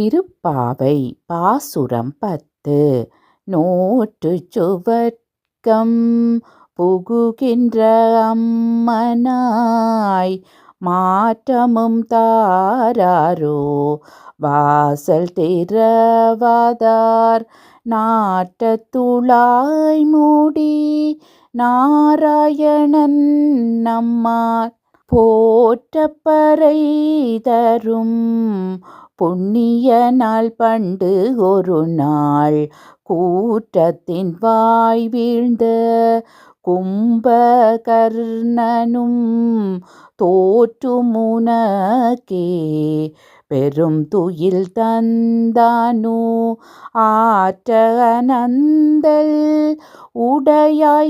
திருப்பாவை பாசுரம் பத்து. நோற்றுச் சுவர்க்கம் புகுகின்ற அம்மனாய். மாற்றமும் தாராரோ வாசல் திறவாதார். நாட்டத்துளாய் மூடி நாராயணன் நம்மார் போற்றப்பறை தரும் புண்ணிய நாள் பண்டு ஒரு நாள் கூற்றத்தின் வாய் வீழ்ந்த கும்பகர்ணனும் தோற்றுமுனக்கே பெரும் துயில் தந்தானோ ஆற்ற அனந்தல் உடையாயருங்கலமீ.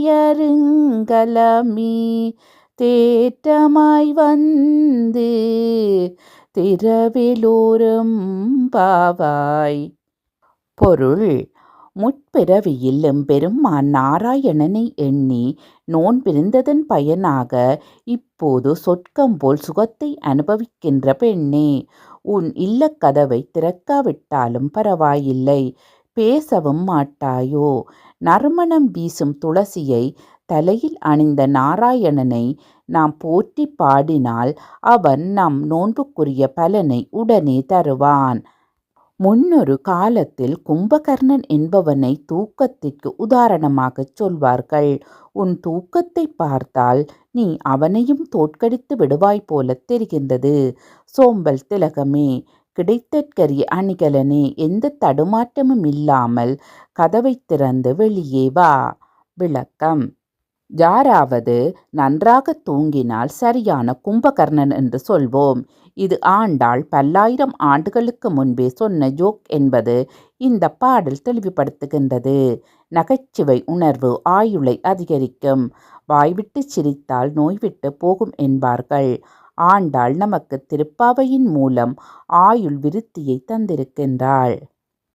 தேற்றமாய் வந்த திரவிலோரும் பாவாய். பொருள் முற்பிறவியில் எம்பெருமான் நாராயணனை எண்ணி நோன்பிருந்ததன் பயனாக இப்போது சொர்க்கம் போல் சுகத்தை அனுபவிக்கின்ற பெண்ணே உன் இல்லக்கதவை திறக்காவிட்டாலும் பரவாயில்லை. பேசவும் மாட்டாயோ? நறுமணம் வீசும் துளசியை தலையில் அணிந்த நாராயணனை நாம் போற்றி பாடினால் அவன் நம் நோன்புக்குரிய பலனை உடனே தருவான். முன்னொரு காலத்தில் கும்பகர்ணன் என்பவனை தூக்கத்திற்கு உதாரணமாகச் சொல்வார்கள். உன் தூக்கத்தை பார்த்தால் நீ அவனையும் தோற்கடித்து விடுவாய் போலத் தெரிகின்றது. சோம்பல் திலகமே கிடைத்தற்கரிய அணிகலனே எந்த தடுமாற்றமும் இல்லாமல் கதவை திறந்து வெளியே வா விளக்கம். யாராவது நன்றாக தூங்கினால் சரியான கும்பகர்ணன் என்று சொல்வோம். இது ஆண்டாள் பல்லாயிரம் ஆண்டுகளுக்கு முன்பே சொன்ன ஜோக் என்பது இந்த பாடல் தெளிவுபடுத்துகின்றது. நகைச்சுவை உணர்வு ஆயுளை அதிகரிக்கும். வாய்விட்டு சிரித்தால் நோய்விட்டு போகும் என்பார்கள். ஆண்டாள் நமக்கு திருப்பாவையின் மூலம் ஆயுள் விருத்தியை தந்திருக்கின்றாள்.